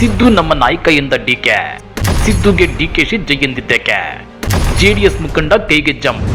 ಸಿದ್ದು ನಮ್ಮ ನಾಯಕ ಎಂದ ಡಿಕೆ ಸಿದ್ದುಗೆ ಡಿಕೆಶಿ ಜೈ ಎಂದಿದ್ದಕ್ಕೆ ಜೆಡಿಎಸ್ ಮುಖಂಡ ಕೈಗೆ ಜಂಪ್.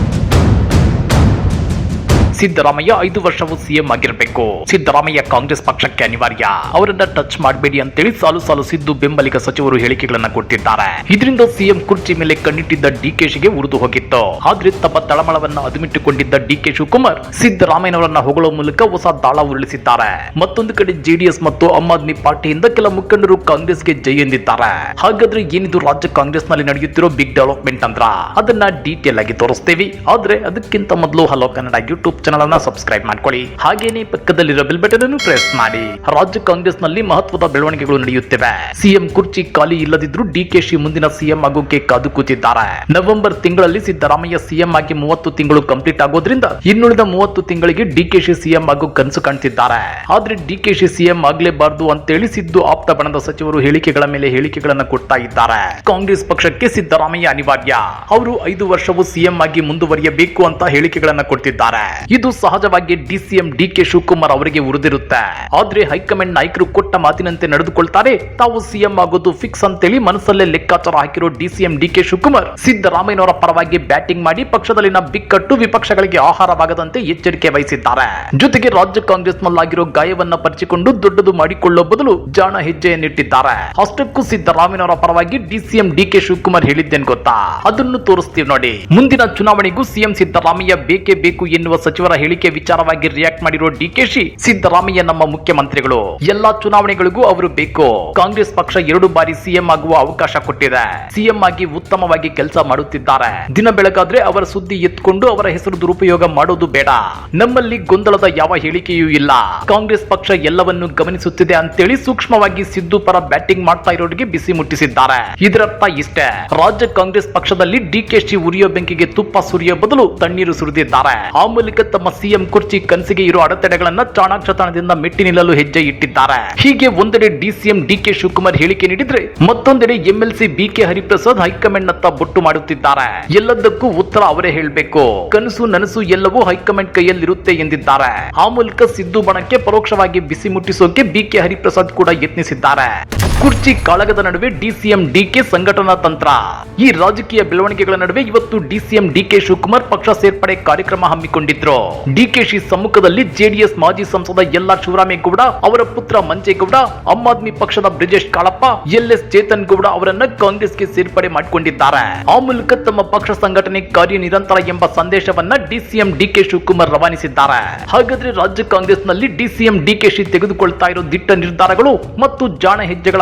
ಸಿದ್ದರಾಮಯ್ಯ ಐದು ವರ್ಷವೂ ಸಿಎಂ ಆಗಿರಬೇಕು. ಸಿದ್ದರಾಮಯ್ಯ ಕಾಂಗ್ರೆಸ್ ಪಕ್ಷಕ್ಕೆ ಅನಿವಾರ್ಯ. ಅವರನ್ನ ಟಚ್ ಮಾಡಬೇಡಿ ಅಂತೇಳಿ ಸಾಲು ಸಾಲು ಸಿದ್ದು ಬೆಂಬಲಿಗ ಸಚಿವರು ಹೇಳಿಕೆಗಳನ್ನ ಕೊಟ್ಟಿದ್ದಾರೆ. ಇದರಿಂದ ಸಿಎಂ ಕುರ್ಚಿ ಮೇಲೆ ಕಣ್ಣಿಟ್ಟಿದ್ದ ಡಿಕೆಶಿಗೆ ಉರಿದು ಹೋಗಿತ್ತು. ಆದ್ರೆ ತಮ್ಮ ತಳಮಳವನ್ನ ಅದುಮಿಟ್ಟುಕೊಂಡಿದ್ದ ಡಿಕೆ ಶಿವಕುಮಾರ್ ಸಿದ್ದರಾಮಯ್ಯನವರನ್ನ ಹೊಗಳ ಮೂಲಕ ಹೊಸ ದಾಳ ಉರುಳಿಸಿದ್ದಾರೆ. ಮತ್ತೊಂದು ಕಡೆ ಜೆಡಿಎಸ್ ಮತ್ತು ಆಮ್ ಆದ್ಮಿ ಪಾರ್ಟಿಯಿಂದ ಕೆಲ ಮುಖಂಡರು ಕಾಂಗ್ರೆಸ್ಗೆ ಜೈ ಎಂದಿದ್ದಾರೆ. ಹಾಗಾದ್ರೆ ಏನಿದು ರಾಜ್ಯ ಕಾಂಗ್ರೆಸ್ನಲ್ಲಿ ನಡೆಯುತ್ತಿರೋ ಬಿಗ್ ಡೆವಲಪ್ಮೆಂಟ್ ಅಂದ್ರ? ಅದನ್ನ ಡೀಟೇಲ್ ಆಗಿ ತೋರಿಸ್ತೀವಿ. ಆದ್ರೆ ಅದಕ್ಕಿಂತ ಮೊದಲು hello Kannada YouTube channel subscribe ಮಾಡ್ಕೊಳ್ಳಿ. ಹಾಗೇನೆ ಪಕ್ಕದಲ್ಲಿರೋ ಬೆಲ್ ಬಟನ್ ಅನ್ನು ಪ್ರೆಸ್ ಮಾಡಿ. ರಾಜ್ಯ ಕಾಂಗ್ರೆಸ್ನಲ್ಲಿ ಮಹತ್ವದ ಬೆಳವಣಿಗೆಗಳು ನಡೆಯುತ್ತಿವೆ. ಸಿಎಂ ಕುರ್ಚಿ ಖಾಲಿ ಇಲ್ಲದಿದ್ರೂ ಡಿಕೆಶಿ ಮುಂದಿನ ಸಿಎಂ ಆಗೋಕೆ ಕಾದು ಕೂತಿದ್ದಾರೆ. ನವೆಂಬರ್ ತಿಂಗಳಲ್ಲಿ ಸಿದ್ದರಾಮಯ್ಯ ಸಿಎಂ ಆಗಿ ಮೂವತ್ತು ತಿಂಗಳು ಕಂಪ್ಲೀಟ್ ಆಗೋದ್ರಿಂದ ಇನ್ನುಳಿದ ಮೂವತ್ತು ತಿಂಗಳಿಗೆ ಡಿಕೆಶಿ ಸಿಎಂ ಆಗೋ ಕನಸು ಕಾಣ್ತಿದ್ದಾರೆ. ಆದ್ರೆ ಡಿಕೆಶಿ ಸಿಎಂ ಆಗ್ಲೇಬಾರ್ದು ಅಂತೇಳಿ ಸಿದ್ದು ಆಪ್ತ ಬಣದ ಸಚಿವರು ಹೇಳಿಕೆಗಳ ಮೇಲೆ ಹೇಳಿಕೆಗಳನ್ನ ಕೊಡ್ತಾ ಇದ್ದಾರೆ. ಕಾಂಗ್ರೆಸ್ ಪಕ್ಷಕ್ಕೆ ಸಿದ್ದರಾಮಯ್ಯ ಅನಿವಾರ್ಯ. ಅವರು ಐದು ವರ್ಷವೂ ಸಿಎಂ ಆಗಿ ಮುಂದುವರಿಯಬೇಕು ಅಂತ ಹೇಳಿಕೆಗಳನ್ನ ಕೊಡ್ತಿದ್ದಾರೆ. ಇದು ಸಹಜವಾಗಿ ಡಿಸಿಎಂ ಡಿಕೆ ಶಿವಕುಮಾರ್ ಅವರಿಗೆ ಉರಿದಿರುತ್ತೆ. ಆದ್ರೆ ಹೈಕಮಾಂಡ್ ನಾಯಕರು ಕೊಟ್ಟ ಮಾತಿನಂತೆ ನಡೆದುಕೊಳ್ತಾರೆ. ತಾವು ಸಿಎಂ ಆಗೋದು ಫಿಕ್ಸ್ ಅಂತೇಳಿ ಮನಸ್ಸಲ್ಲೇ ಲೆಕ್ಕಾಚಾರ ಹಾಕಿರೋ ಡಿಸಿಎಂ ಡಿಕೆ ಶಿವಕುಮಾರ್ ಸಿದ್ದರಾಮಯ್ಯನವರ ಪರವಾಗಿ ಬ್ಯಾಟಿಂಗ್ ಮಾಡಿ ಪಕ್ಷದಲ್ಲಿನ ಬಿಕ್ಕಟ್ಟು ವಿಪಕ್ಷಗಳಿಗೆ ಆಹಾರವಾಗದಂತೆ ಎಚ್ಚರಿಕೆ ವಹಿಸಿದ್ದಾರೆ. ಜೊತೆಗೆ ರಾಜ್ಯ ಕಾಂಗ್ರೆಸ್ ನಲ್ಲಾಗಿರೋ ಗಾಯವನ್ನ ಪರಿಚಿಕೊಂಡು ದೊಡ್ಡದು ಮಾಡಿಕೊಳ್ಳೋ ಬದಲು ಜಾಣ ಹೆಜ್ಜೆಯನ್ನಿಟ್ಟಿದ್ದಾರೆ. ಅಷ್ಟಕ್ಕೂ ಸಿದ್ದರಾಮಯ್ಯನವರ ಪರವಾಗಿ ಡಿಸಿಎಂ ಡಿಕೆ ಶಿವಕುಮಾರ್ ಹೇಳಿದ್ದೇನ್ ಗೊತ್ತಾ? ಅದನ್ನು ತೋರಿಸ್ತೀವಿ ನೋಡಿ. ಮುಂದಿನ ಚುನಾವಣೆಗೂ ಸಿಎಂ ಸಿದ್ದರಾಮಯ್ಯ ಬೇಕೇ ಬೇಕು ಎನ್ನುವ ಸಚಿವರ ಹೇಳಿಕೆ ವಿಚಾರವಾಗಿ ರಿಯಾಕ್ಟ್ ಮಾಡಿರೋ ಡಿಕೆಶಿ ಸಿದ್ದರಾಮಯ್ಯ ನಮ್ಮ ಮುಖ್ಯಮಂತ್ರಿಗಳು. ಎಲ್ಲಾ ಚುನಾವಣೆಗಳಿಗೂ ಅವರು ಬೇಕು. ಕಾಂಗ್ರೆಸ್ ಪಕ್ಷ ಎರಡು ಬಾರಿ ಸಿಎಂ ಆಗುವ ಅವಕಾಶ ಕೊಟ್ಟಿದೆ. ಸಿಎಂ ಆಗಿ ಉತ್ತಮವಾಗಿ ಕೆಲಸ ಮಾಡುತ್ತಿದ್ದಾರೆ. ದಿನ ಬೆಳಗಾದ್ರೆ ಅವರ ಸುದ್ದಿ ಎತ್ಕೊಂಡು ಅವರ ಹೆಸರು ದುರುಪಯೋಗ ಮಾಡೋದು ಬೇಡ. ನಮ್ಮಲ್ಲಿ ಗೊಂದಲದ ಯಾವ ಹೇಳಿಕೆಯೂ ಇಲ್ಲ. ಕಾಂಗ್ರೆಸ್ ಪಕ್ಷ ಎಲ್ಲವನ್ನು ಗಮನಿಸುತ್ತಿದೆ ಅಂತೇಳಿ ಸೂಕ್ಷ್ಮವಾಗಿ ಸಿದ್ದು ಪರ ಬ್ಯಾಟಿಂಗ್ ಮಾಡ್ತಾ ಇರೋರಿಗೆ ಬಿಸಿ ಮುಟ್ಟಿಸಿದ್ದಾರೆ. ಇದರರ್ಥ ಇಷ್ಟೇ. ರಾಜ್ಯ ಕಾಂಗ್ರೆಸ್ ಪಕ್ಷದಲ್ಲಿ ಡಿಕೆಶಿ ಉರಿಯೋ ಬೆಂಕಿಗೆ ತುಪ್ಪ ಸುರಿಯೋ ಬದಲು ತಣ್ಣೀರು ಸುರಿದಿದ್ದಾರೆ. ಆ ಮೂಲಕ ತಮ್ಮ ಸಿಎಂ ಕುರ್ಚಿ ಕನಸಿಗೆ ಇರೋ ಅಡೆತಡೆಗಳನ್ನ ಚಾಣಾಕ್ಷತನದಿಂದ ಮೆಟ್ಟಿ ನಿಲ್ಲಲು ಹೆಜ್ಜೆ ಇಟ್ಟಿದ್ದಾರೆ. ಹೀಗೆ ಒಂದೆಡೆ ಡಿಸಿಎಂ ಡಿಕೆ ಶಿವಕುಮಾರ್ ಹೇಳಿಕೆ ನೀಡಿದ್ರೆ ಮತ್ತೊಂದೆಡೆ MLC BK Hariprasad high command ನತ್ತ ಬೊಟ್ಟು ಮಾಡುತ್ತಿದ್ದಾರೆ. ಎಲ್ಲದಕ್ಕೂ ಉತ್ತರ ಅವರೇ ಹೇಳಬೇಕು. ಕನಸು ನನಸು ಎಲ್ಲವೂ ಹೈಕಮಾಂಡ್ ಕೈಯಲ್ಲಿರುತ್ತೆ ಎಂದಿದ್ದಾರೆ. ಆ ಮೂಲಕ ಸಿದ್ದು ಬಣಕ್ಕೆ ಪರೋಕ್ಷವಾಗಿ ಬಿಸಿ ಮುಟ್ಟಿಸೋಕೆ ಬಿಕೆ ಹರಿಪ್ರಸಾದ್ ಕೂಡ ಯತ್ನಿಸಿದ್ದಾರೆ. ಕುರ್ಚಿ ಕಾಳಗದ ನಡುವೆ ಡಿಸಿಎಂ ಡಿಕೆ ಸಂಘಟನಾ ತಂತ್ರ. ಈ ರಾಜಕೀಯ ಬೆಳವಣಿಗೆಗಳ ನಡುವೆ ಇವತ್ತು ಡಿಸಿಎಂ ಡಿಕೆ ಶಿವಕುಮಾರ್ ಪಕ್ಷ ಸೇರ್ಪಡೆ ಕಾರ್ಯಕ್ರಮ ಹಮ್ಮಿಕೊಂಡಿದ್ರು. ಡಿಕೆಶಿ ಸಮ್ಮುಖದಲ್ಲಿ ಜೆಡಿಎಸ್ ಮಾಜಿ ಸಂಸದ ಆರ್ ಶಿವರಾಮೇಗೌಡ, ಅವರ ಪುತ್ರ ಮಂಜೇಗೌಡ, ಆಮ್ ಆದ್ಮಿ ಪಕ್ಷದ ಬ್ರಿಜೇಶ್ ಕಾಳಪ್ಪ, ಎಲ್ ಎಸ್ ಚೇತನ್ ಗೌಡ ಅವರನ್ನ ಕಾಂಗ್ರೆಸ್ಗೆ ಸೇರ್ಪಡೆ ಮಾಡಿಕೊಂಡಿದ್ದಾರೆ. ಆ ಮೂಲಕ ತಮ್ಮ ಪಕ್ಷ ಸಂಘಟನೆ ಕಾರ್ಯ ನಿರಂತರ ಎಂಬ ಸಂದೇಶವನ್ನ ಡಿಸಿಎಂ ಡಿಕೆ ಶಿವಕುಮಾರ್ ರವಾನಿಸಿದ್ದಾರೆ. ಹಾಗಾದ್ರೆ ರಾಜ್ಯ ಕಾಂಗ್ರೆಸ್ನಲ್ಲಿ ಡಿಸಿಎಂ ಡಿಕೆಶಿ ತೆಗೆದುಕೊಳ್ತಾ ಇರೋ ದಿಟ್ಟ ನಿರ್ಧಾರಗಳು ಮತ್ತು ಜಾಣ ಹೆಜ್ಜೆಗಳ